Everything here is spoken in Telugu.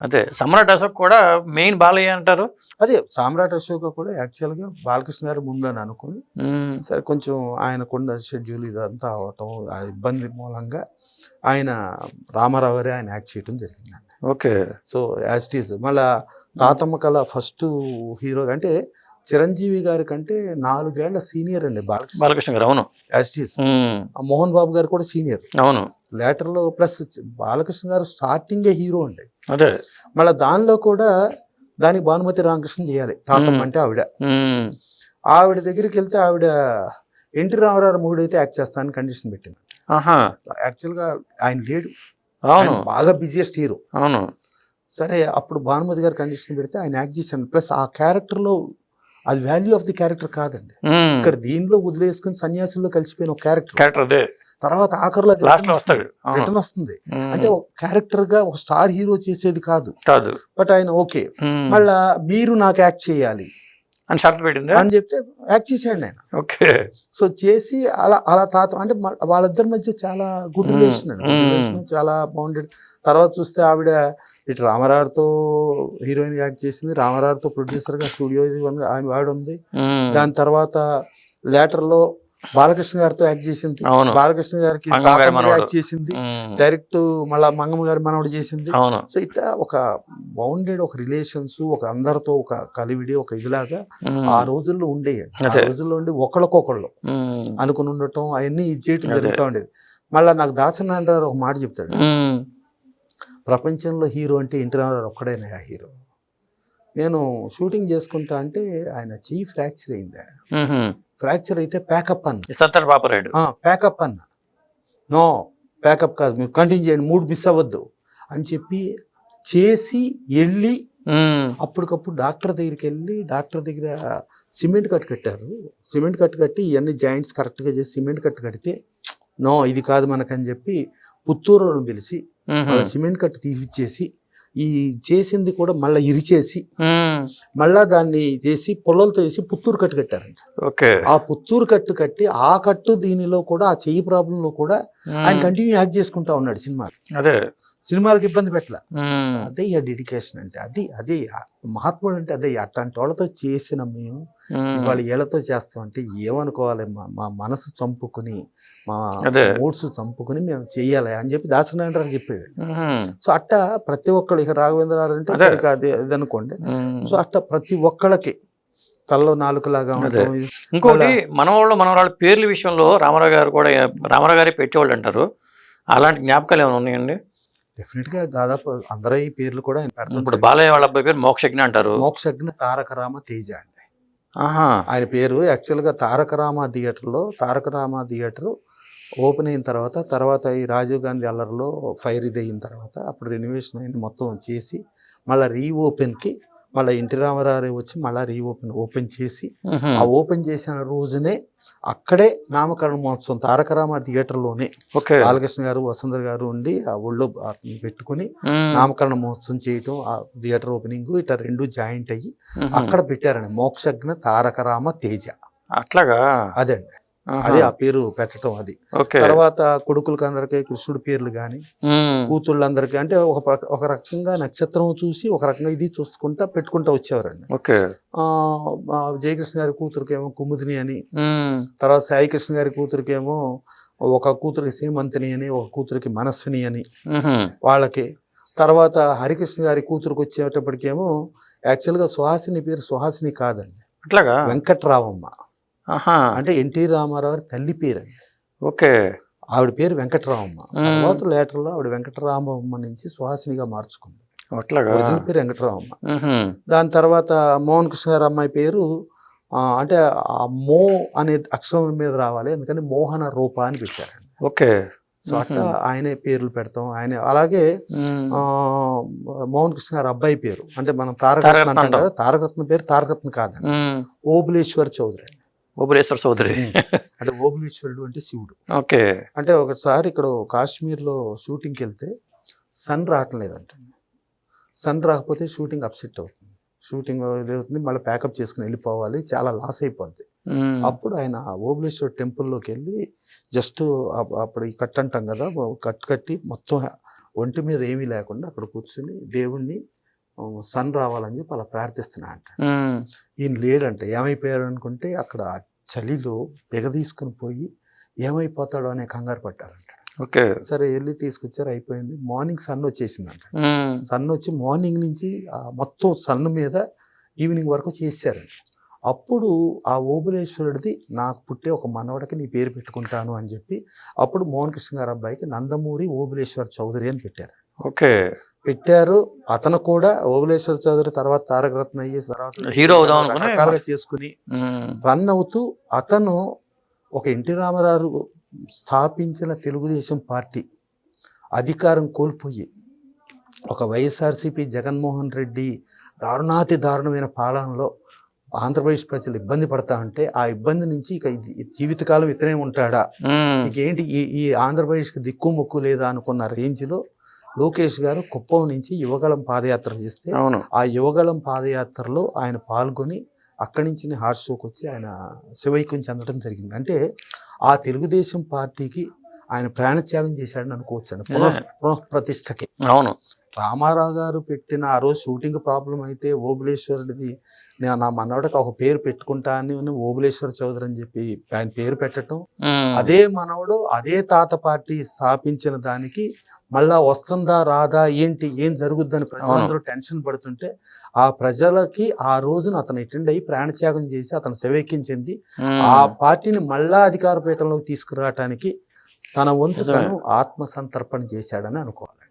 అదే సమ్రాట్ అశోక్ కూడా మెయిన్ బాలయ్య అంటారు. అదే సామ్రాట్ అశోక కూడా యాక్చువల్గా బాలకృష్ణ గారు ముందని అనుకుని సరే కొంచెం ఆయనకున్న షెడ్యూల్ ఇదంతా అవటం ఆ ఇబ్బంది మూలంగా ఆయన రామారావు గారే ఆయన యాక్ట్ చేయడం జరిగిందండి. Okay. So as it is మళ్ళా తాతమ్మ కళ ఫస్ట్ హీరో అంటే చిరంజీవి గారి కంటే నాలుగేళ్ళ సీనియర్ అండి బాలకృష్ణ. బాలకృష్ణ గారు అవును. As it is um, Mohan Babu garu కూడా సీనియర్ అవును. లేటర్లో ప్లస్ బాలకృష్ణ గారు స్టార్టింగే హీరో అండి. అదే. మళ్ళీ దానిలో కూడా దానికి భానుమతి రామకృష్ణ చేయాలి. తాతమ్మ మ్మ్. అంటే ఆవిడ. ఆవిడ దగ్గరికి వెళ్తే ఆవిడ ఎన్టీ రామారావు మూడైతే యాక్ట్ చేస్తానని కండిషన్ పెట్టింది. యాక్చువల్గా ఆయన లేడు. బాగా బిజియెస్ట్ హీరో అవును. సరే అప్పుడు భానుమతి గారు కండిషన్ పెడితే ఆయన యాక్ట్ చేశాను. ప్లస్ ఆ క్యారెక్టర్లో అది వాల్యూ ఆఫ్ ది క్యారెక్టర్ కాదండి. ఇక్కడ దీనిలో వదిలేసుకుని సన్యాసుల్లో కలిసిపోయిన ఒక క్యారెక్టర్ క్యారెక్టర్ అదే. తర్వాత ఆఖరిలో లాస్ట్ వస్తాడు. రిటర్న్ వస్తుంది. అంటే ఒక క్యారెక్టర్గా ఒక స్టార్ హీరో చేసేది కాదు. కాదు. బట్ ఆయన ఓకే మళ్ళా మీరు నాకు యాక్ట్ చేయాలి. అని షరతు పెట్టిందా? అని చెప్తే యాక్ట్ చేశాడు ఆయన ఓకే. సో చేసి అలా అలా తాత అంటే వాళ్ళిద్దరి మధ్య చాలా గుడ్. రిలేషన్ అండి. చాలా బాగుండేది తర్వాత చూస్తే ఆవిడ ఇటు రామారావుతో హీరోయిన్ యాక్ట్ చేసింది. రామారావుతో ప్రొడ్యూసర్గా స్టూడియో ఆవిడ ఉంది. దాని తర్వాత లేటర్లో బాలకృష్ణ గారితో యాక్ట్ చేసింది. బాలకృష్ణ గారికి. యాక్ట్ చేసింది. డైరెక్ట్ మళ్ళా మంగమ్మ గారి మనవడు చేసింది. సో ఇట్లా ఒక బౌండెడ్ ఒక రిలేషన్స్ ఒక అందరితో ఒక కలివిడి ఒక ఇదిలాగా ఆ రోజుల్లో ఉండేయండి ఆ. రోజుల్లో ఉండి ఒకళ్ళకొకళ్ళు అనుకుని ఉండటం అవన్నీ ఇది చేయటం. జరుగుతూ ఉండేది. మళ్ళీ నాకు దాసనారాయణ ఒక మాట చెప్తాడు. ప్రపంచంలో హీరో అంటే రామారావు ఒక్కడైనా ఆ హీరో. నేను షూటింగ్ చేసుకుంటా అంటే ఆయన చెయ్యి ఫ్రాక్చర్ అయింది. ఫ్రాక్చర్ అయితే ప్యాకప్ అన్న. పాపరాయుడు ప్యాకప్ అన్న. నో ప్యాకప్ కాదు మీరు కంటిన్యూ చేయండి మూడు మిస్ అవ్వద్దు అని చెప్పి చేసి వెళ్ళి అప్పటికప్పుడు డాక్టర్ దగ్గరికి వెళ్ళి డాక్టర్ దగ్గర సిమెంట్ కట్టు కట్టారు. సిమెంట్ కట్టు కట్టి ఇవన్నీ జాయింట్స్ కరెక్ట్గా చేసి సిమెంట్ కట్టు కడితే నో ఇది కాదు మనకని చెప్పి పుత్తూరును పిలిచి సిమెంట్ కట్టు తీపిచ్చేసి ఈ చేసింది కూడా మళ్ళీ ఇరిచేసి మళ్ళా దాన్ని చేసి పొల్లలతో వేసి పుత్తూరు కట్టు కట్టారంట. ఓకే. ఆ పుత్తూరు కట్టు కట్టి ఆ కట్టు దీనిలో కూడా ఆ చెయ్యి ప్రాబ్లంలో కూడా ఆయన కంటిన్యూ యాక్ట్ చేసుకుంటా ఉన్నాడు సినిమా అదే. సినిమాలకు ఇబ్బంది పెట్టలే. అదే ఆ డెడికేషన్ అంటే అది అదే మహాత్ముడు అంటే అదే అట్లాంటి వాళ్ళతో చేసిన మేము ఇవాళ ఏళ్ళతో చేస్తాం అంటే ఏమనుకోవాలి? మా మనసు చంపుకుని మా. మూడ్స్ చంపుకుని మేము చెయ్యాలి అని చెప్పి దాసనారాయణ చెప్పాడు ఉహుం, సో అట్ట ప్రతి ఒక్కళ్ళు ఇక రాఘవేంద్రరావు అంటే అదే. సరిగ్గా అదే ఇది అనుకోండి. సో అట్ట ప్రతి ఒక్కళ్ళకి తలలో నాలుకలాగా ఇది. ఇంకోటి మనవాళ్ళు మనవరాళ్ళ పేర్ల విషయంలో రామారావు గారు కూడా రామారావు గారే పెట్టేవాళ్ళు అంటారు. అలాంటి జ్ఞాపకాలు ఏమైనా ఉన్నాయండి? డెఫినెట్గా దాదాపు అందరి పేర్లు కూడా ఆయన ఇప్పుడు పెడతాం బాలయ్య వాళ్ళ అబ్బాయి పేరు మోక్షజ్ఞ అంటారు. మోక్షజ్ఞ తారక రామ తేజ అండి. ఆయన పేరు యాక్చువల్గా తారక రామ థియేటర్లో తారక రామ థియేటర్ ఓపెన్ అయిన తర్వాత తర్వాత ఈ రాజీవ్ గాంధీ అల్లర్లో ఫైర్ ఇది అయిన తర్వాత అప్పుడు రెనోవేషన్ అయింది మొత్తం చేసి మళ్ళీ రీఓపెన్కి మళ్ళీ ఇంటి రామారావు వచ్చి మళ్ళీ రీఓపెన్ ఓపెన్ చేసి ఆ ఓపెన్ చేసిన రోజునే అక్కడే నామకరణ మహోత్సవం తారక రామ థియేటర్లోనే ఓకే. బాలకృష్ణ గారు వసుంధర గారు ఉండి ఆ ఊళ్ళో అతన్ని పెట్టుకుని నామకరణ మహోత్సవం చేయటం ఆ థియేటర్ ఓపెనింగ్ ఇట్లా రెండు జాయింట్ అయ్యి. అక్కడ పెట్టారండి. మోక్షజ్ఞ తారక రామ తేజ. అట్లాగా? అదండి. ఆహా, అదే ఆ పేరు పెట్టడం అది. తర్వాత కొడుకులకి అందరికీ కృష్ణుడి పేర్లు ఉమ్, కూతుళ్ళందరికీ అంటే ఒక ఒక రకంగా నక్షత్రం చూసి ఒక రకంగా ఇది చూసుకుంటా పెట్టుకుంటా వచ్చేవారండి. జయకృష్ణ గారి కూతురికేమో కుముదిని అని తర్వాత సాయి కృష్ణ గారి కూతురికేమో ఒక కూతురికి సీమంతిని అని ఒక కూతురికి మనస్విని అని వాళ్ళకి. తర్వాత హరికృష్ణ గారి కూతురికి వచ్చేటప్పటికేమో యాక్చువల్గా సుహాసిని పేరు సుహాసిని కాదండి. అట్లాగా? వెంకట్రావమ్మ. అంటే ఎన్టీ రామారావు తల్లి పేరండి. ఓకే. ఆవిడ పేరు వెంకటరామమ్మ. మ్మ్. తర్వాత లేటర్లో ఆవిడ వెంకటరామమ్మ నుంచి సుహాసినిగా మార్చుకుంది. ఒరిజినల్ పేరు వెంకటరామమ్మ. దాని తర్వాత మోహన్ కృష్ణ గారి అమ్మాయి పేరు అంటే ఆ మో అనే అక్షరం మీద రావాలి అందుకని మోహన రూప అని పెట్టారండి. ఓకే. సో అట్లా ఆయనే పేర్లు పెడతాం. ఆయన అలాగే మోహన్ కృష్ణ గారి అబ్బాయి పేరు. అంటే మనం తారకరత్న అంటాం. కదా తారకరత్న పేరు తారకరత్న కాదండి. ఓబులేశ్వర్ చౌదరి. ఓబులేశ్వర చౌదరి అంటే ఓబులేశ్వరుడు అంటే శివుడు. ఓకే. అంటే ఒకసారి ఇక్కడ కాశ్మీర్లో షూటింగ్కి వెళ్తే సన్ రావటం లేదంట సన్ రాకపోతే షూటింగ్ అప్సెట్ అవుతుంది. షూటింగ్ ఇదవుతుంది మళ్ళీ ప్యాకప్ చేసుకుని వెళ్ళిపోవాలి చాలా లాస్ అయిపోద్ది. అప్పుడు ఆయన ఓబులేశ్వర్ టెంపుల్లోకి వెళ్ళి జస్ట్ అప్పుడు ఈ కట్ అంటాం కదా కట్ కట్టి మొత్తం ఒంటి మీద ఏమీ లేకుండా అక్కడ కూర్చుని దేవుణ్ణి సన్ రావాలని చెప్పి అలా ప్రార్థిస్తున్నా అంట. ఈయన లేడంట ఏమైపోయాడు అనుకుంటే అక్కడ చలిలో పెగ తీసుకుని పోయి ఏమైపోతాడో అనే కంగారు పట్టారంట ఓకే. సరే వెళ్ళి తీసుకొచ్చారు అయిపోయింది. మార్నింగ్ సన్ వచ్చేసిందంట. సన్ వచ్చి మార్నింగ్ నుంచి ఆ మొత్తం సన్ మీద ఈవినింగ్ వరకు చేశారండి అప్పుడు ఆ ఓబులేశ్వరుడిది నాకు పుట్టే ఒక మనవడికి నీ పేరు పెట్టుకుంటాను అని చెప్పి అప్పుడు మోహన్ కృష్ణ గారి అబ్బాయికి నందమూరి ఓబులేశ్వర్ చౌదరి అని పెట్టారు. ఓకే. పెట్టారు. అతను కూడా ఓబులేశ్వర చౌదరి తర్వాత తారక రత్న అయ్యి తర్వాత హీరో రకరకాలుగా చేసుకుని రన్ అవుతూ అతను ఒక ఎన్టీ రామారావు స్థాపించిన తెలుగుదేశం పార్టీ అధికారం కోల్పోయి ఒక వైఎస్ఆర్సీపీ జగన్మోహన్ రెడ్డి దారుణాతి దారుణమైన పాలనలో ఆంధ్రప్రదేశ్ ప్రజలు ఇబ్బంది పడతా ఉంటే ఆ ఇబ్బంది నుంచి ఇక జీవితకాలం ఇతనే ఉంటాడా? ఉమ్, ఇక ఏంటి ఈ ఈ ఆంధ్రప్రదేశ్కి దిక్కు మొక్కు లేదా అనుకున్న రేంజ్లో లోకేష్ గారు కుప్పం నుంచి యువగళం పాదయాత్ర చేస్తే ఆ యువగళం పాదయాత్రలో ఆయన పాల్గొని అక్కడి నుంచి హార్ట్ షోకి వచ్చి ఆయన శివైక్యం చెందడం జరిగింది. అంటే ఆ తెలుగుదేశం పార్టీకి ఆయన ప్రాణత్యాగం చేశాడని అనుకోవచ్చు అండి పునః పునఃప్రతిష్టకి. అవును. రామారావు గారు పెట్టిన ఆ రోజు షూటింగ్ ప్రాబ్లం అయితే ఓబులేశ్వరుడిది నేను నా మనవడికి ఒక పేరు పెట్టుకుంటా అని ఓబులేశ్వర చౌదరి అని చెప్పి ఆయన పేరు పెట్టడం అదే మనవడు అదే తాత పార్టీ స్థాపించిన దానికి మళ్ళా వస్తుందా రాదా ఏంటి ఏం జరుగుద్దని ప్రజలందరూ టెన్షన్ పడుతుంటే ఆ ప్రజలకి ఆ రోజున అతను అటెండ్ అయ్యి ప్రాణత్యాగం చేసి అతను శవేక్యం చెంది ఆ పార్టీని మళ్ళా అధికార పీఠంలోకి తీసుకురావటానికి తన వంతు. తను ఆత్మ సంతర్పణ చేశాడని అనుకోవాలి.